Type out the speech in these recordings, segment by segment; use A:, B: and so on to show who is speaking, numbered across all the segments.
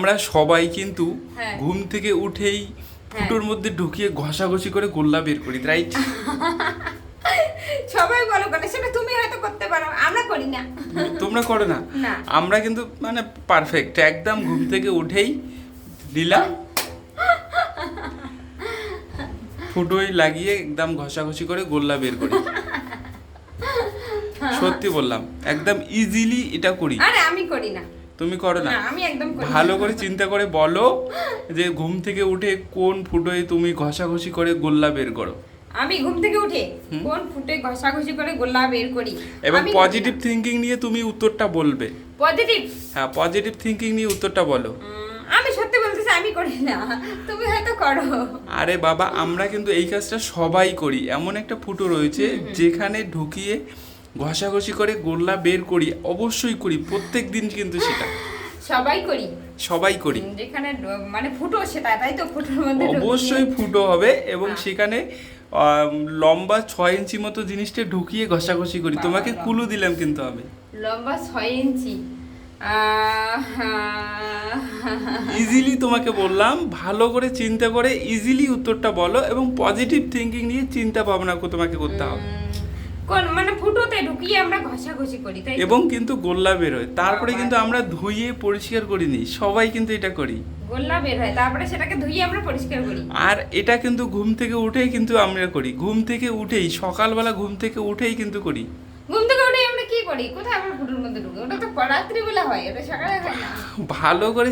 A: আমরা সবাই কিন্তু
B: হ্যাঁ।
A: ঘুম থেকে উঠেই ফুটোর মধ্যে ঢুকিয়ে ঘষাঘষি করে গোল্লা বের করি রাইট
B: সবাই বলো করে সেটা তুমি হয়তো করতে পারো আমরা করি না।
A: তোমরা করো না।
B: না।
A: আমরা কিন্তু মানে পারফেক্ট একদম ঘুম থেকে উঠেই দিলাম। ফুটোই লাগিয়ে একদম ঘষাঘষি করে গোল্লা বের করি। সত্যি বললাম একদম ইজিলি এটা করি।
B: আরে আমি করি না।
A: তুমি করো না।
B: আমি একদম
A: ভালো করে চিন্তা করে বলো যে ঘুম থেকে উঠে কোন ফুটোয় তুমি ঘষাঘষি করে গোল্লা বের করো।
B: আমি ঘুম থেকে উঠে কোন ফুটে ঘষাঘষি করে গোল্লা বের করি?
A: এবং পজিটিভ থিঙ্কিং নিয়ে তুমি উত্তরটা বলবে।
B: পজিটিভ
A: হ্যাঁ পজিটিভ থিঙ্কিং নিয়ে উত্তরটা বলো।
B: আমি সত্যি বলতেছি আমি করি না। তুমি হয়তো করো।
A: আরে বাবা আমরা কিন্তু এই কাজটা সবাই করি। এমন একটা ফুটো রয়েছে যেখানে ঢুকিয়ে ঘষাঘষি করে গোল্লা বের করি অবশ্যই করি প্রত্যেক দিন কিন্তু সেটা।
B: সবাই করি।
A: সবাই করি।
B: যেখানে মানে ফুটো সেটা তাই তো ফুটোর মধ্যে
A: অবশ্যই ফুটো হবে এবং
B: হ্যাঁ।
A: সেখানে লম্বা ছয় ইঞ্চি মতো জিনিসটা ঢুকিয়ে ঘষাঘষি করি। তোমাকে কুলু দিলাম কিন্তু আমি।
B: লম্বা ছয় ইঞ্চি।
A: ইজিলি তোমাকে বললাম ভালো করে চিন্তা করে ইজিলি উত্তরটা বলো এবং পজিটিভ থিঙ্কিং নিয়ে চিন্তা ভাবনা তোমাকে করতে হবে।
B: কোন মানে ফুটোতে ঢুকিয়ে আমরা ঘষাঘষি করি তাই
A: এবং কিন্তু গোল্লা বের হয়। তারপরে কিন্তু আমরা ধুয়ে পরিষ্কার করিনি। সবাই কিন্তু এটা করি।
B: গোল্লা বের হয় তারপরে সেটাকে ধুইয়ে আমরা পরিষ্কার করি।
A: আর এটা কিন্তু ঘুম থেকে উঠেই কিন্তু আমরা করি। ঘুম থেকে উঠেই সকালবেলা ঘুম থেকে উঠেই কিন্তু করি।
B: ঘুম থেকে উঠে আমরা কি করি? কোথায় আমরা ফুটোর মধ্যে ঢুকি? ওটা তো রাত্রি বেলা হয় ওটা সকালে হয় না?
A: ভালো করে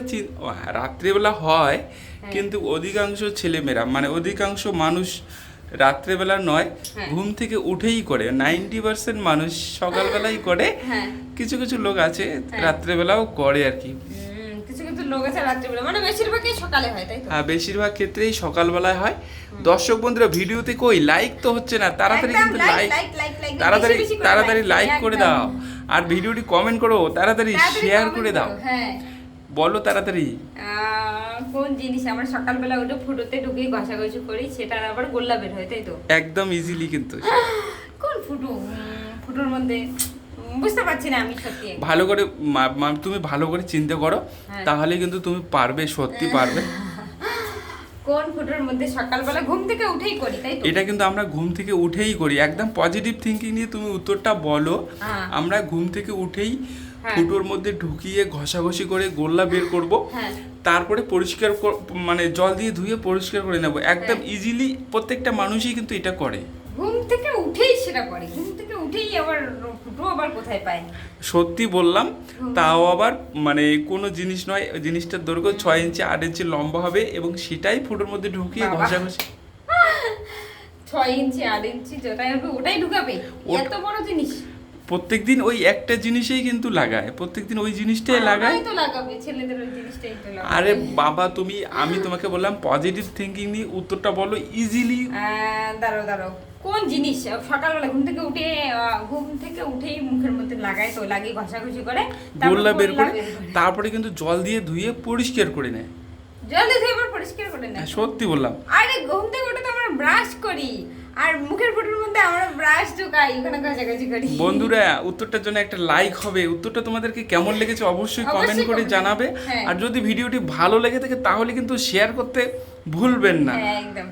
A: হ্যাঁ, রাত্রিবেলা হয়
B: হ্যাঁ।
A: কিন্তু অধিকাংশ ছেলেমেয়েরা মানে অধিকাংশ মানুষ রাত্রেবেলা নয়
B: হ্যাঁ।
A: ঘুম থেকে উঠেই করে। নাইনটি পার্সেন্ট মানুষ সকালবেলাই করে।
B: হ্যাঁ।
A: কিছু কিছু লোক আছে রাত্রেবেলাও করে আর কি।
B: মানে হয়
A: হ্যাঁ বেশিরভাগ ক্ষেত্রেই সকালবেলায় হয়। দর্শক বন্ধুরা ভিডিওতে কই? লাইক তো হচ্ছে না তাড়াতাড়ি কিন্তু লাইক তাড়াতাড়ি তাড়াতাড়ি লাইক করে দাও। আর ভিডিওটি কমেন্ট করো তাড়াতাড়ি শেয়ার করে দাও।
B: হ্যাঁ।
A: বলো তাড়াতাড়ি।
B: কোন জিনিস আমরা সকালবেলা উঠে ফুটোতে ঢুকে ঘষাঘষি করি সেটা আবার গোল্লা বের হয় তাই তো
A: একদম ইজিলি কিন্তু
B: কোন ফুটো ফুটোর মধ্যে বুঝতে পারছি না আমি সত্যি
A: ভালো করে তুমি ভালো করে চিন্তা করো
B: হ্যাঁ।
A: তাহলে কিন্তু তুমি পারবে সত্যি পারবে
B: কোন ফুটোর মধ্যে সকালবেলা ঘুম থেকে উঠেই করি তাই তো
A: এটা কিন্তু আমরা ঘুম থেকে উঠেই করি একদম পজিটিভ থিঙ্কিং নিয়ে তুমি উত্তরটা বলো
B: হ্যাঁ।
A: আমরা ঘুম থেকে উঠেই। ফুটোর মধ্যে ঢুকিয়ে ঘষাঘষি করে গোল্লা বের করব।
B: হ্যাঁ।
A: তারপরে পরিষ্কার কর- মানে জল দিয়ে ধুয়ে পরিষ্কার করে নেব। একদম
B: হ্যাঁ।
A: ইজিলি প্রত্যেকটা মানুষই কিন্তু এটা করে।
B: ঘুম থেকে উঠেই সেটা করে। ঘুম থেকে উঠেই আবার ফুটো আবার কোথায় পায়?
A: সত্যি বললাম তাও আবার মানে কোনো জিনিস নয় জিনিসটার দৈর্ঘ্য ছয় ইঞ্চি আট ইঞ্চি লম্বা হবে এবং সেটাই ফুটোর মধ্যে ঢুকিয়ে ঘষাঘষি।
B: ছয় ইঞ্চি আট ইঞ্চি যেটাই হবে ওটাই ঢুকাবে। এত বড় জিনিস।
A: প্রত্যেকদিন ওই একটা জিনিসেই কিন্তু লাগায়। প্রত্যেকদিন ওই জিনিসটাই লাগায়।
B: তো লাগাবে ছেলেদের ওই জিনিসটাই তো লাগাবে।
A: আরে বাবা তুমি আমি তোমাকে বললাম পজিটিভ থিঙ্কিং নিয়ে উত্তরটা বলো ইজিলি
B: আহ, দাঁড়াও দাঁড়াও। কোন জিনিস? সকালবেলা ঘুম থেকে উঠে ঘুম থেকে উঠেই মুখের মধ্যে লাগায় তো লাগিয়ে ঘষাঘষি করে
A: গোল্লা বের করে তারপরে কিন্তু জল দিয়ে ধুয়ে পরিষ্কার করে নেয়।
B: জলদি ধুয়ে আবার পরিষ্কার করে নেয়।
A: হ্যাঁ, সত্যি বললাম।
B: আরে ঘুম থেকে উঠে তো আমরা ব্রাশ করি। আর মুখের ফুটোর মধ্যে আমরা ব্রাশ ঢুকাই ওখানে কাছাকাছি করি।
A: বন্ধুরা উত্তরটার জন্য একটা লাইক হবে। উত্তরটা তোমাদেরকে কেমন লেগেছে অবশ্যই কমেন্ট করে জানাবে।
B: হ্যাঁ।
A: আর যদি ভিডিওটি ভালো লেগে থাকে তাহলে কিন্তু শেয়ার করতে ভুলবেন না।
B: হ্যাঁ একদম।